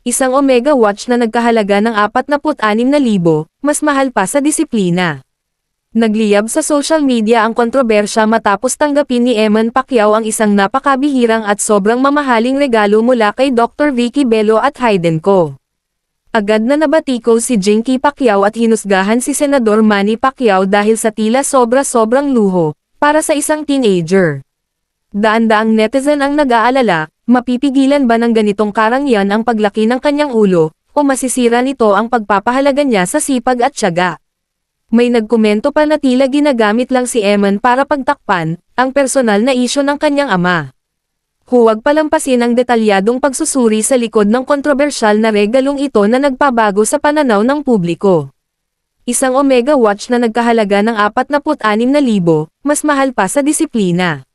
Isang Omega Watch na nagkahalaga ng 46,000, mas mahal pa sa disiplina. Nagliyab sa social media ang kontrobersya matapos tanggapin ni Eman Pacquiao ang isang napakabihirang at sobrang mamahaling regalo mula kay Dr. Vicky Bello at Hayden Co. Agad na nabatiko si Jinky Pacquiao at hinusgahan si Senador Manny Pacquiao dahil sa tila sobra-sobrang luho, para sa isang teenager. Daan-daang netizen ang nag-aalala, mapipigilan ba ng ganitong karangyan ang paglaki ng kanyang ulo, o masisira nito ang pagpapahalaga niya sa sipag at tiyaga. May nagkomento pa na tila ginagamit lang si Eman para pagtakpan, ang personal na isyo ng kanyang ama. Huwag palampasin ang detalyadong pagsusuri sa likod ng kontrobersyal na regalong ito na nagpabago sa pananaw ng publiko. Isang Omega Watch na nagkahalaga ng 46,000, mas mahal pa sa disiplina.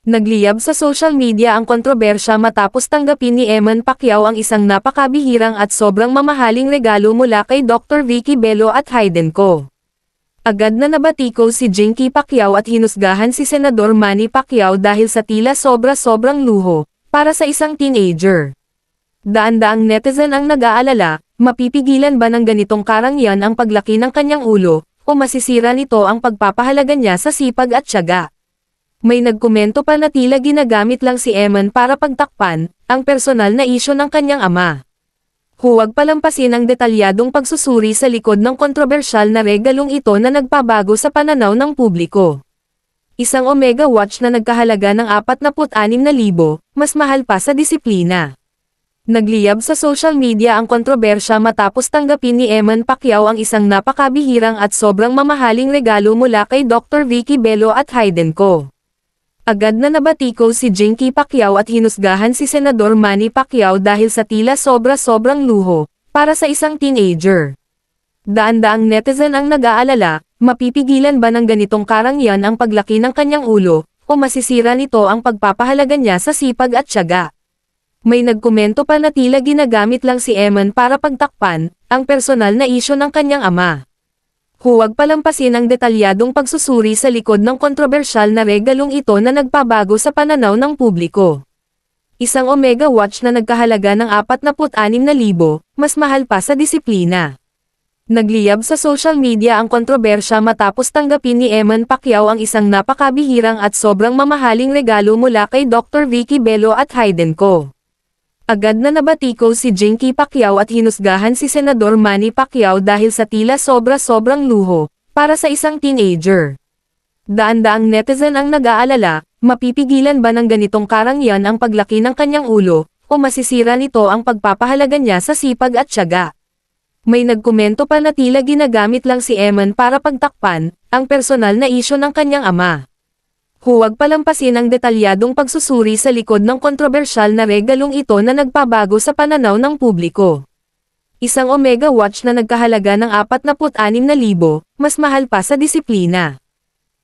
Nagliyab sa social media ang kontrobersya matapos tanggapin ni Eman Pacquiao ang isang napakabihirang at sobrang mamahaling regalo mula kay Dr. Vicky Bello at Hayden Co. Agad na nabatiko si Jinky Pacquiao at hinusgahan si Senador Manny Pacquiao dahil sa tila sobra-sobrang luho, para sa isang teenager. Daan-daang netizen ang nag-aalala, mapipigilan ba ng ganitong karangyan ang paglaki ng kanyang ulo, o masisira nito ang pagpapahalaga niya sa sipag at tiyaga. May nagkomento pa na tila ginagamit lang si Eman para pagtakpan, ang personal na isyo ng kanyang ama. Huwag palampasin ang detalyadong pagsusuri sa likod ng kontrobersyal na regalong ito na nagpabago sa pananaw ng publiko. Isang Omega Watch na nagkahalaga ng 46,000, mas mahal pa sa disiplina. Nagliyab sa social media ang kontrobersya matapos tanggapin ni Eman Pacquiao ang isang napakabihirang at sobrang mamahaling regalo mula kay Dr. Vicky Bello at Hayden Co. Agad na nabatiko si Jinky Pacquiao at hinusgahan si Senador Manny Pacquiao dahil sa tila sobra-sobrang luho, para sa isang teenager. Daan-daang netizen ang nag-aalala, mapipigilan ba ng ganitong karangyan ang paglaki ng kanyang ulo, o masisira nito ang pagpapahalaga niya sa sipag at tiyaga. May nagkomento pa na tila ginagamit lang si Eman para pagtakpan, ang personal na isyo ng kanyang ama. Huwag palampasin ang detalyadong pagsusuri sa likod ng kontrobersyal na regalong ito na nagpabago sa pananaw ng publiko. Isang Omega Watch na nagkahalaga ng 46,000, mas mahal pa sa disiplina. Nagliyab sa social media ang kontrobersya matapos tanggapin ni Eman Pacquiao ang isang napakabihirang at sobrang mamahaling regalo mula kay Dr. Vicky Bello at Hayden Co. Agad na nabatiko si Jinky Pacquiao at hinusgahan si Senador Manny Pacquiao dahil sa tila sobra-sobrang luho, para sa isang teenager. Daan-daang netizen ang nag-aalala, mapipigilan ba ng ganitong karangyan ang paglaki ng kanyang ulo, o masisira nito ang pagpapahalaga niya sa sipag at tiyaga. May nagkomento pa na tila ginagamit lang si Eman para pagtakpan, ang personal na isyo ng kanyang ama. Huwag palampasin ang detalyadong pagsusuri sa likod ng kontrobersyal na regalong ito na nagpabago sa pananaw ng publiko. Isang Omega Watch na nagkahalaga ng 46,000, mas mahal pa sa disiplina.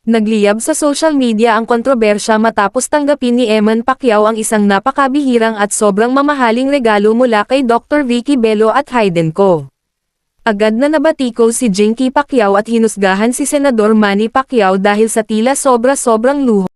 Nagliyab sa social media ang kontrobersya matapos tanggapin ni Eman Pacquiao ang isang napakabihirang at sobrang mamahaling regalo mula kay Dr. Vicky Bello at Hayden Co. Agad na nabatiko si Jinky Pacquiao at hinusgahan si Senador Manny Pacquiao dahil sa tila sobra-sobrang luho.